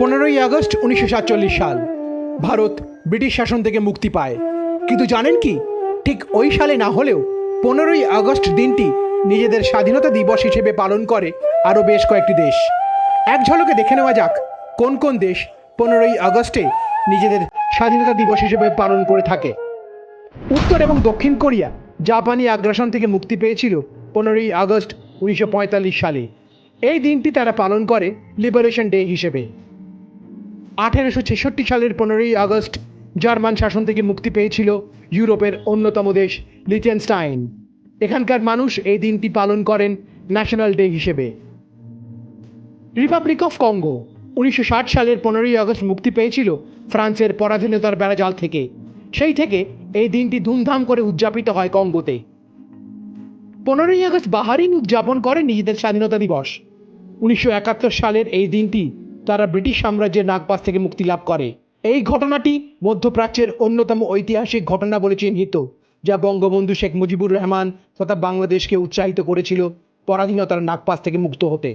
পনেরোই আগস্ট উনিশশো সাতচল্লিশ সাল। ভারত ব্রিটিশ শাসন থেকে মুক্তি পায়। কিন্তু জানেন কি? ঠিক ওই সালে না হলেও পনেরোই আগস্ট দিনটি নিজেদের স্বাধীনতা দিবস হিসেবে পালন করে আরও বেশ কয়েকটি দেশ। এক ঝলকে দেখে নেওয়া যাক কোন কোন দেশ পনেরোই আগস্টে নিজেদের স্বাধীনতা দিবস হিসেবে পালন করে থাকে। উত্তর এবং দক্ষিণ কোরিয়া জাপানি আগ্রাসন থেকে মুক্তি পেয়েছিল পনেরোই আগস্ট উনিশশো পঁয়তাল্লিশ সালে। এই দিনটি তারা পালন করে লিবারেশন ডে হিসেবে। আঠেরোশো ছেষট্টি সালের পনেরোই আগস্ট জার্মান শাসন থেকে মুক্তি পেয়েছিল ইউরোপের অন্যতম দেশ লিচেনস্টাইন। এখানকার মানুষ এই দিনটি পালন করেন ন্যাশনাল ডে হিসেবে। রিপাবলিক অফ কঙ্গো উনিশশো ষাট সালের পনেরোই আগস্ট মুক্তি পেয়েছিল ফ্রান্সের পরাধীনতার বেড়াজাল থেকে। সেই থেকে এই দিনটি ধুমধাম করে উদযাপিত হয় কঙ্গোতে। পনেরোই আগস্ট বাহারিন উদযাপন করে নিজেদের স্বাধীনতা দিবস। উনিশশো একাত্তর সালের এই দিনটি তারা ব্রিটিশ সাম্রাজ্যের নাগপাশ থেকে মুক্তি লাভ করে। এই ঘটনাটি মধ্যপ্রাচ্যের অন্যতম ঐতিহাসিক ঘটনা বলে চিহ্নিত, যা বঙ্গবন্ধু শেখ মুজিবুর রহমান তথা বাংলাদেশকে উৎসাহিত করেছিল পরাধীনতার নাগপাশ থেকে মুক্ত হতে।